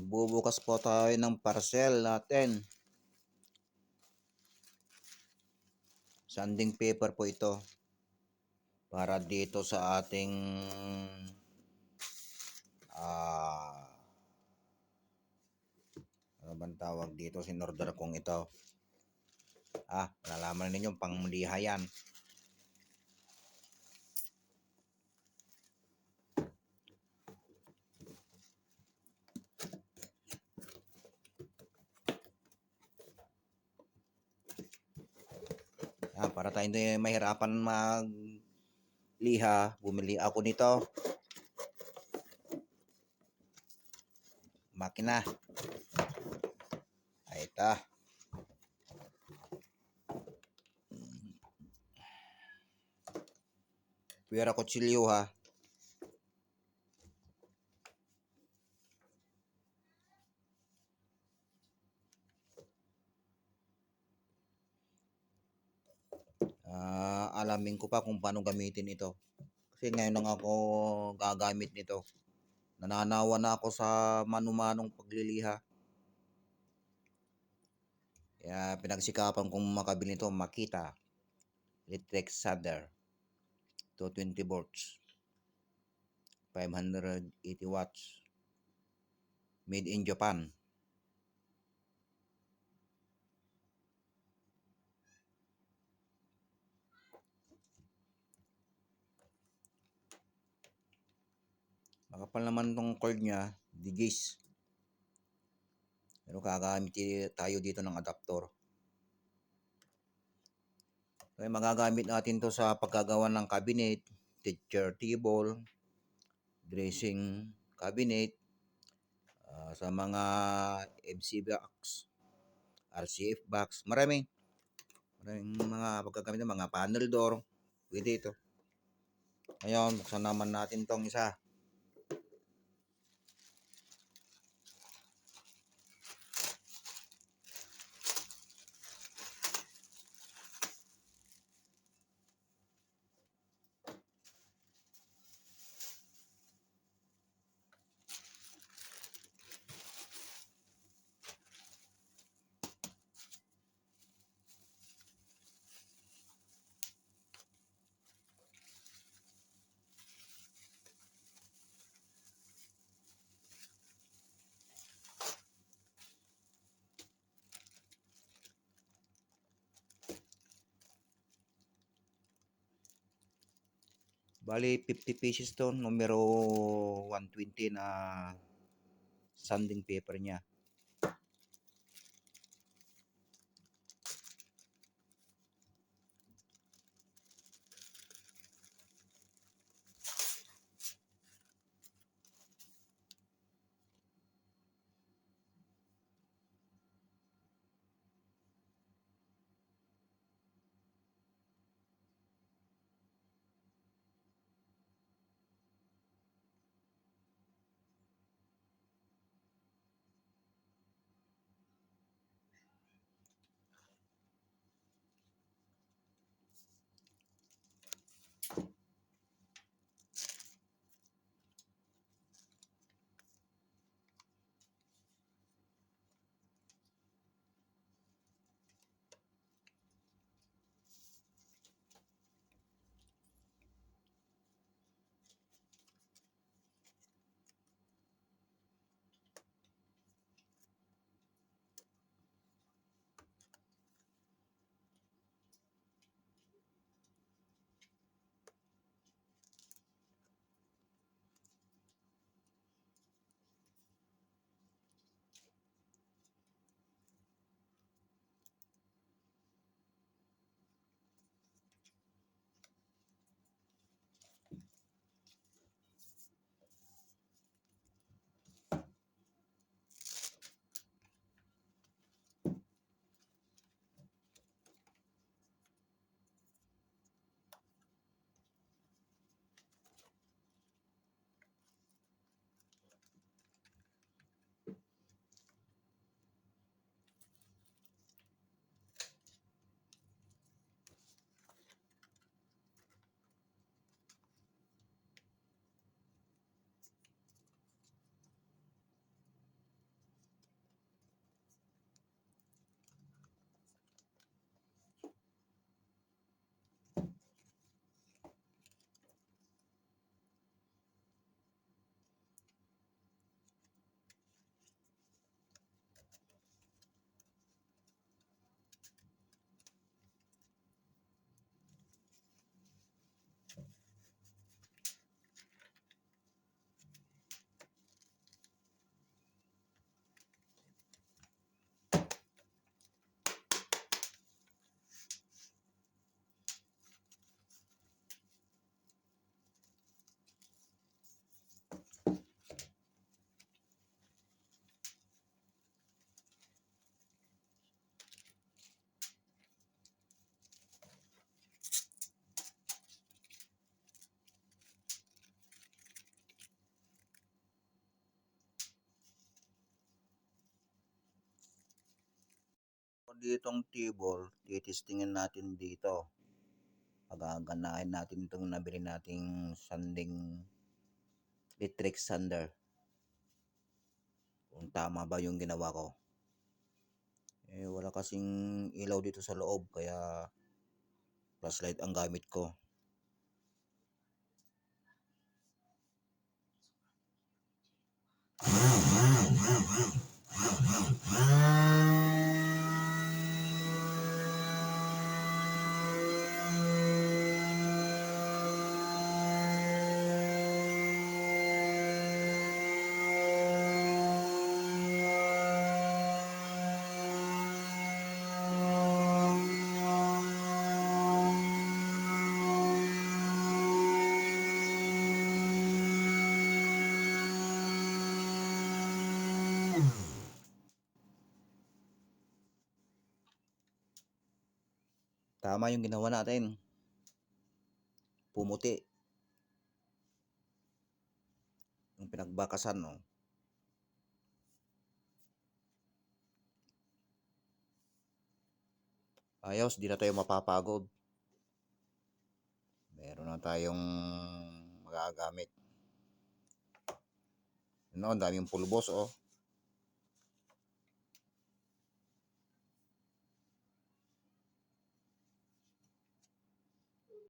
Magbubukas po tayo ng parcel natin. Sanding paper po ito. Para dito sa ating ah ano bang tawag dito sinorder kong ito. Ah, nalaman ninyo pangmuliha yan. Ah, para tayo hindi mahirapan mag liha, bumili ako nito. Makina. Ay, ito. Pwera kutsilyo ha. Alamin ko pa kung paano gamitin ito. Kasi ngayon lang ako gagamit nito. Nananawa na ako sa manumanong pagliliha. Kaya pinagsikapan kong makabili nito, Makita. Electric Sander. 220 volts. 580 watts. Made in Japan. Makapal naman tong cord niya, digis. Pero gagamit tayo dito ng adapter. Kaya magagamit natin to sa paggagawa ng cabinet, teacher table, dressing cabinet, ah, sa mga MC box, RCF box, maraming maraming mga paggagamit ng mga panel door. Pwede ito. Ngayon, buksan naman natin tong isa. Bali, 50 pieces to. Numero 120 na sanding paper niya. Ditong table, titistingin natin dito. Pagaganahin natin itong nabili nating sanding electric sander. Kung tama ba yung ginawa ko. Eh, wala kasing ilaw dito sa loob, kaya flashlight ang gamit ko. Tama yung ginawa natin. Pumuti. Yung pinagbakasan, no? Ayos, di na tayo mapapagod. Meron na tayong magagamit. Ano, ang daming pulbos, oh.